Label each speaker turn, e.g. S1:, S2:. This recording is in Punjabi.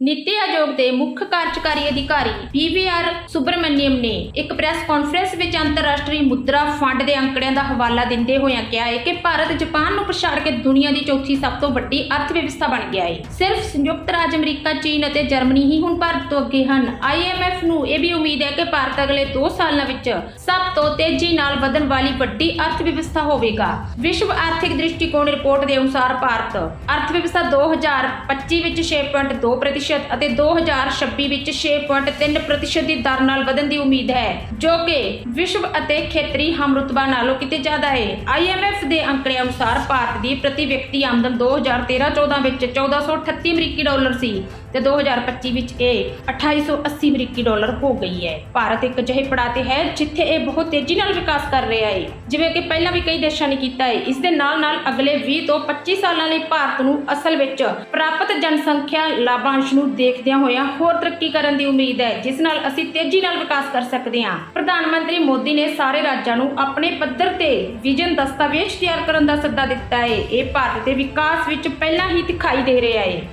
S1: ਨੀਤੀ ਆਯੋਗ ਦੇ ਮੁੱਖ ਕਾਰਜਕਾਰੀ ਅਧਿਕਾਰੀ ਪੀਵੀਆਰ ਸੁਬਰਮਨਿਅਮ ਨੇ ਇੱਕ ਪ੍ਰੈਸ ਕਾਨਫਰੰਸ ਵਿੱਚ ਅੰਤਰਰਾਸ਼ਟਰੀ ਮੁਦਰਾ ਫੰਡ ਦੇ ਅੰਕੜਿਆਂ ਦਾ ਹਵਾਲਾ ਦਿੰਦੇ ਹੋਇਆਂ ਕਿਹਾ ਹੈ ਕਿ ਭਾਰਤ ਜਾਪਾਨ ਨੂੰ ਪਛਾੜ ਕੇ ਦੁਨੀਆ ਦੀ ਚੌਥੀ ਸਭ ਤੋਂ ਵੱਡੀ ਅਰਥ ਬਣ ਗਿਆ ਹੈ। ਸਿਰਫ ਸੰਯੁਕਤ ਰਾਜ ਅਮਰੀਕਾ, ਚੀਨ ਅਤੇ ਜਰਮਨੀ ਹੀ ਹੁਣ ਭਾਰਤ ਤੋਂ ਅੱਗੇ ਹਨ। ਆਈਐਮਐਫ ਨੂੰ ਇਹ ਵੀ ਉਮੀਦ ਹੈ ਕਿ ਭਾਰਤ ਅਗਲੇ 2 ਸਾਲਾਂ ਵਿੱਚ ਸਭ ਤੋਂ ਤੇਜ਼ੀ ਨਾਲ ਵਧਣ ਵਾਲੀ ਵੱਡੀ ਅਰਥ ਵਿਵਸਥਾ ਹੋਵੇਗਾ। ਵਿਸ਼ਵ ਆਰਥਿਕ ਦ੍ਰਿਸ਼ਟੀਕੋਣ ਰਿਪੋਰਟ ਦੇ ਅਨੁਸਾਰ ਭਾਰਤ ਅਰਥ ਵਿਵਸਥਾ 2025 ਵਿੱਚ 6.2% ਅਤੇ 2026 ਵਿੱਚ 6.3% ਦੀ ਦਰ ਨਾਲ ਵਧਣ ਦੀ ਉਮੀਦ ਹੈ ਜੋ ਕਿ ਵਿਸ਼ਵ ਅਤੇ ਖੇਤਰੀ ਹਮਰੁਤਬਾ ਨਾਲੋਂ ਕਿਤੇ ਜ਼ਿਆਦਾ ਹੈ IMF ਦੇ ਅੰਕੜੇ ਅਨੁਸਾਰ ਭਾਰਤ ਦੀ ਪ੍ਰਤੀ ਵਿਅਕਤੀ ਆਮਦਨ 2013-14 ਵਿੱਚ 1438 ਅਮਰੀਕੀ ਡਾਲਰ ਸੀ ਤੇ 2025 ਵਿੱਚ ਇਹ 2880 ਅਮਰੀਕੀ ਡਾਲਰ ਹੋ ਗਈ ਹੈ। ਭਾਰਤ ਇੱਕ ਅਜਿਹੇ ਪੜਾਅ ਤੇ ਹੈ ਜਿੱਥੇ ਇਹ ਬਹੁਤ ਤੇਜ਼ੀ ਨਾਲ ਵਿਕਾਸ ਕਰ ਰਿਹਾ ਹੈ। ਜਿਵੇਂ ਕਿ ਪਹਿਲਾਂ ਵੀ ਕਈ ਦੇਸ਼ਾਂ ਨੇ ਕੀਤਾ ਹੈ। ਇਸ ਦੇ ਨਾਲ ਨਾਲ ਅਗਲੇ 20 ਤੋਂ 25 ਸਾਲਾਂ ਲਈ ਭਾਰਤ ਨੂੰ ਅਸਲ ਵਿੱਚ ਪ੍ਰਾਪਤ ਜਨਸੰਖਿਆ ਲਾਭਾਂਸ਼ ਨੂੰ ਦੇਖਦਿਆਂ ਹੋਇਆਂ ਹੋਰ ਤਰੱਕੀ ਕਰਨ ਦੀ ਉਮੀਦ ਹੈ, ਜਿਸ ਨਾਲ ਅਸੀਂ ਤੇਜ਼ੀ ਨਾਲ ਵਿਕਾਸ ਕਰ ਸਕਦੇ ਹਾਂ। ਪ੍ਰਧਾਨ ਮੰਤਰੀ ਮੋਦੀ ਨੇ ਸਾਰੇ ਰਾਜਾਂ ਨੂੰ ਆਪਣੇ ਪੱਧਰ ਤੇ ਵਿਜ਼ਨ ਦਸਤਾਵੇਜ਼ ਤਿਆਰ ਕਰਨ ਦਾ ਸੱਦਾ ਦਿੱਤਾ ਹੈ। ਇਹ ਭਾਰਤ ਦੇ ਵਿਕਾਸ ਵਿੱਚ ਪਹਿਲਾਂ ਹੀ ਦਿਖਾਈ ਦੇ ਰਿਹਾ ਹੈ।